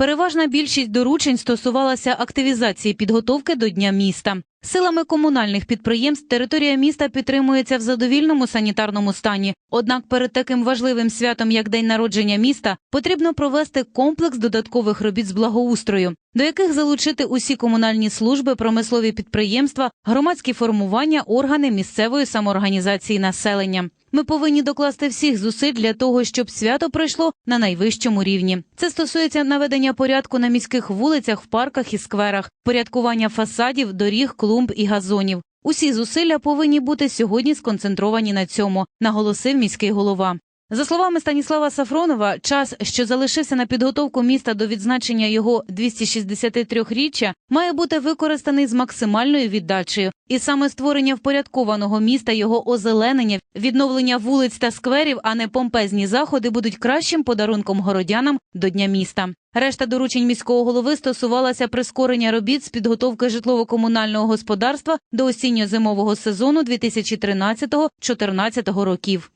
Переважна більшість доручень стосувалася активізації підготовки до Дня міста. Силами комунальних підприємств територія міста підтримується в задовільному санітарному стані. Однак перед таким важливим святом, як День народження міста, потрібно провести комплекс додаткових робіт з благоустрою, до яких залучити усі комунальні служби, промислові підприємства, громадські формування, органи місцевої самоорганізації населення. Ми повинні докласти всіх зусиль для того, щоб свято пройшло на найвищому рівні. Це стосується наведення порядку на міських вулицях, в парках і скверах, порядкування фасадів, доріг, клумб і газонів. Усі зусилля повинні бути сьогодні сконцентровані на цьому, наголосив міський голова. За словами Станіслава Сафронова, час, що залишився на підготовку міста до відзначення його 263-річчя, має бути використаний з максимальною віддачею. І саме створення впорядкованого міста, його озеленення, відновлення вулиць та скверів, а не помпезні заходи, будуть кращим подарунком городянам до Дня міста. Решта доручень міського голови стосувалася прискорення робіт з підготовки житлово-комунального господарства до осінньо-зимового сезону 2013-2014 років.